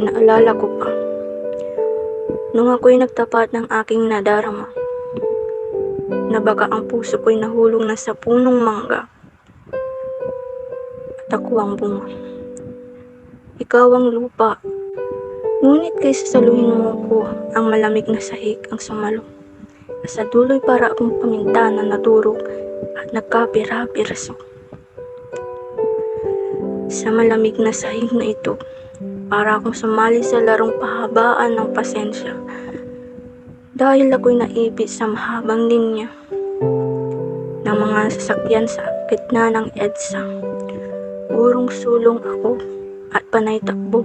Naalala ko pa. Nung ako'y nagtapat ng aking nadarama, na baka ang puso ko'y nahulog na sa punong mangga. At ako ang bunga. Ikaw ang lupa. Ngunit kaysa saluhin mo ko, ang malamig na sahig ang sumalo. Sa duloy para akong paminta na nadurog at nagkapira-piraso. Sa malamig na sahig na ito, para akong sumali sa larong pahabaan ng pasensya. Dahil ako'y naipit sa mahabang linya ng mga sasakyan sa gitna ng EDSA. Urong sulong ako at panay takbo.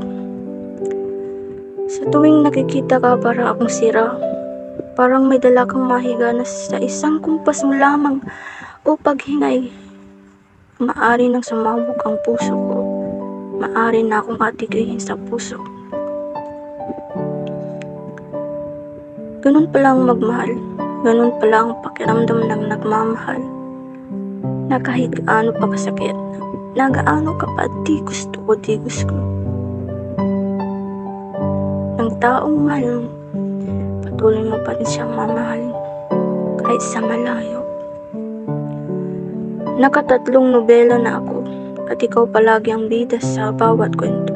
Sa tuwing nakikita ka para akong sira, parang may dala kang mahiga na sa isang kumpas mo lamang o paghingay. Maari nang sumabog ang puso ko. Maari na akong atigihin sa puso. Ganun pala ang magmahal. Ganun pala ang pakiramdam ng nagmamahal. Na kahit gaano pa kasakit, na gaano ka pa di gusto ko, di gusto. Ng taong mahal, patuloy mo pa rin siyang mamahalin. Kahit sa malayo. Nakatatlong nobela na ako at ikaw palagi ang bida sa bawat kwento.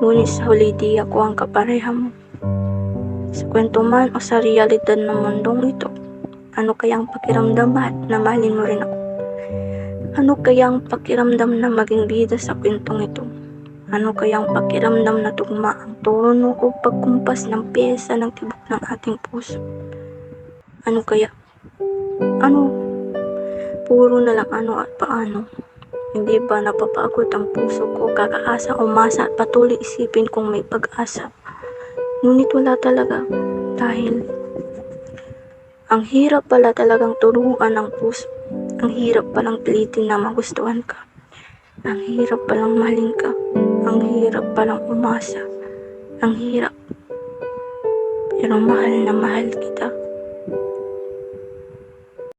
Ngunit sa huli di ako ang kapareha mo. Sa kwento man o sa realidad ng mundong ito, ano kayang pakiramdam at na mahalin mo rin ako? Ano kayang pakiramdam na maging bida sa kwentong ito? Ano kayang pakiramdam na tugma ang tono o pagkumpas ng pyesa ng tibok ng ating puso? Ano kaya? Ano? Puro na lang ano at paano. Hindi ba napapagod ang puso ko kakaasa umasa at patuloy isipin kung may pag-asa? Ngunit wala talaga dahil ang hirap pala talagang turuan ng puso. Ang hirap palang pilitin na magustuhan ka. Ang hirap palang mahalin ka. Ang hirap palang umasa. Ang hirap. Pero mahal na mahal kita.